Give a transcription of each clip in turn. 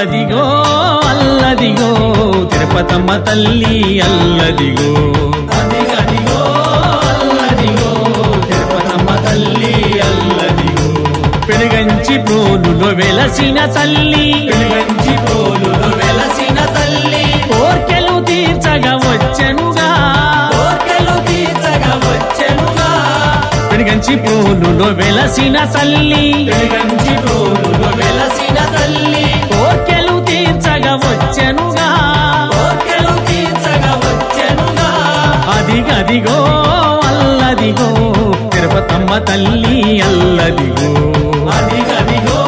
అదిగో అల్లదిగో తిరుపతమ్మ తల్లి అల్లదిగో. అదిగదిగో అల్లదిగో తిరుపతమ్మ తల్లి అల్లదిగో. పెనుగంచి ప్రోలులో వెలసిన తల్లి. పెనుగంచి ప్రోలులో వెలసిన తల్లి. కోర్కెలు తీర్చగా వచ్చెనుగా. కోర్కెలు తీర్చగా వచ్చెనుగా. పెనుగంచి ప్రోలులో వెలసిన తల్లి. పెనుగంచి ప్రోలులో వెలసిన తల్లి. అల్ది గదిగో అల్లదిగో తిరుపతమ్మ తల్లి అల్లదిగో. అది గదిగో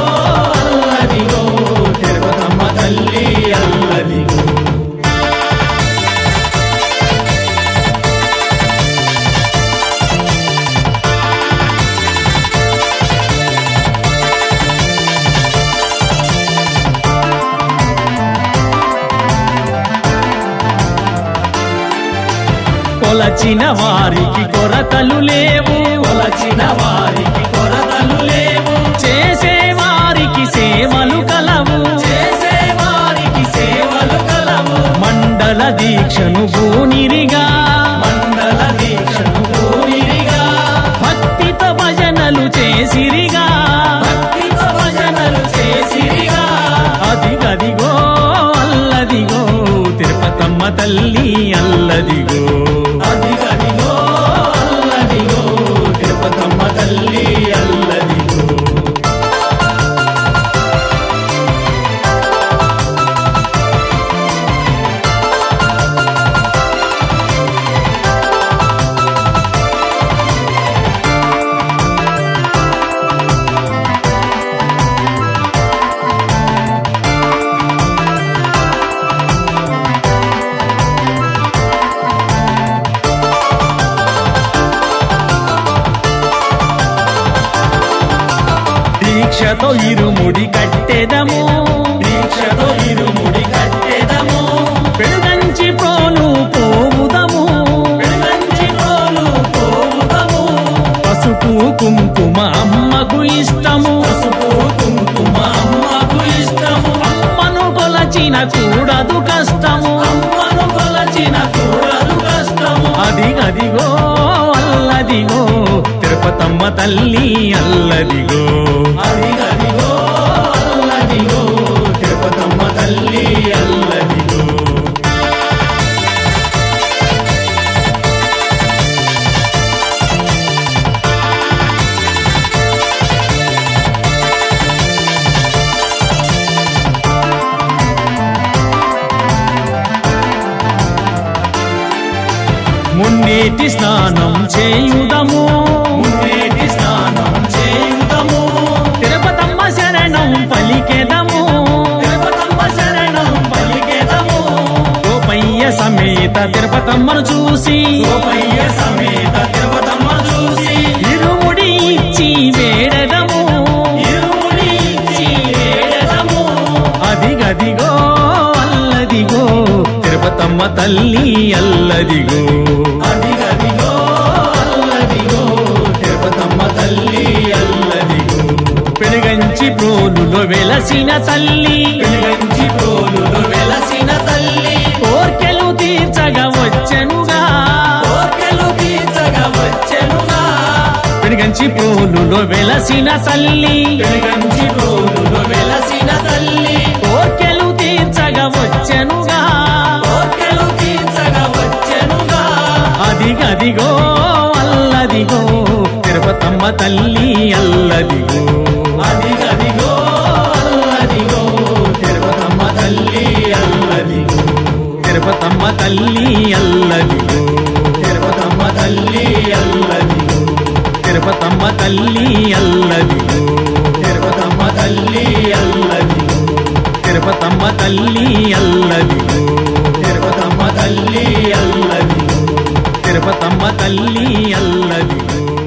అల్లదిగో తిరుపతమ్మ తల్లి అల్ల కొలచిన వారికి కొరతలు లేవు. కొలచిన వారికి కొరతలు లేవు. చేసే వారికి సేవలు కలవు. చేసే వారికి సేవలు కలవు. మండల దీక్షను భూనిరిగా. మండల దీక్షను భూనిరిగా. భక్తితో భజనలు చేసిరిగా. భక్తితో భజనలు చేసిరిగా. అదిగదిగో అల్లదిగో తిరుపతమ్మ తల్లి అల్లదిగో. దీక్షతో ఇరుముడి కట్టెదము. దీక్షతో ఇరుముడి కట్టెదము. పెరుగంచి ప్రోలు పోవుదము. ప్రోలు పోవుదము. పసుపు కుంకుమ అమ్మకు ఇష్టము. పసుపు కుంకుమ అమ్మకు ఇష్టము. అమ్మను కొలచిన కూడదు కష్టము. అమ్మను కొలచిన కూడదు కష్టము. అదిగదిగో అల్లదిగో తిరుపతమ్మ తల్లి అల్లదిగో. నేటి స్నానం చేయుదము. మున్నేటి స్నానం చేయుదము. తిరుపతమ్మ శరణం పలికెదము. తిరుపతమ్మ శరణం పలికెదము. గోపయ్య సమేత తిరుపతమ్మను చూసి. గోపయ్య సమేత తిరుపతమ్మను చూసి. ఇరుముడి ఇచ్చి వేడదము. ఇరుముడి ఇచ్చి వేడదము. అదిగదిగో అల్లదిగో. తిరుపతమ్మ తల్లి అల్లదిగో. వెలసిన తల్లి. ప్రోలులో వెలసిన తల్లి. కోర్కెలు తీర్చగా వచ్చెనుగా. కోర్కెలు తీర్చగా వచ్చెనుగా. పెనుగంచి ప్రోలులో వెలసిన తల్లి. పెనుగంచి ప్రోలులో వెలసిన తల్లి. కోర్కెలు తీర్చగా వచ్చెనుగా. కోర్కెలు తీర్చగా వచ్చెనుగా. అదిగదిగో అల్లదిగో తిరుపతమ్మ తల్లి. తల్లి అల్లదిగో. తిరుపతమ్మ తల్లి అల్లదిగో. తిరుపతమ్మ తల్లి అల్లదిగో. తిరుపతమ్మ తల్లి అల్లదిగో. తిరుపతమ్మ తల్లి అల్లదిగో. తిరుపతమ్మ తల్లి అల్లదిగో. తిరుపతమ్మ తల్లి అల్లదిగో.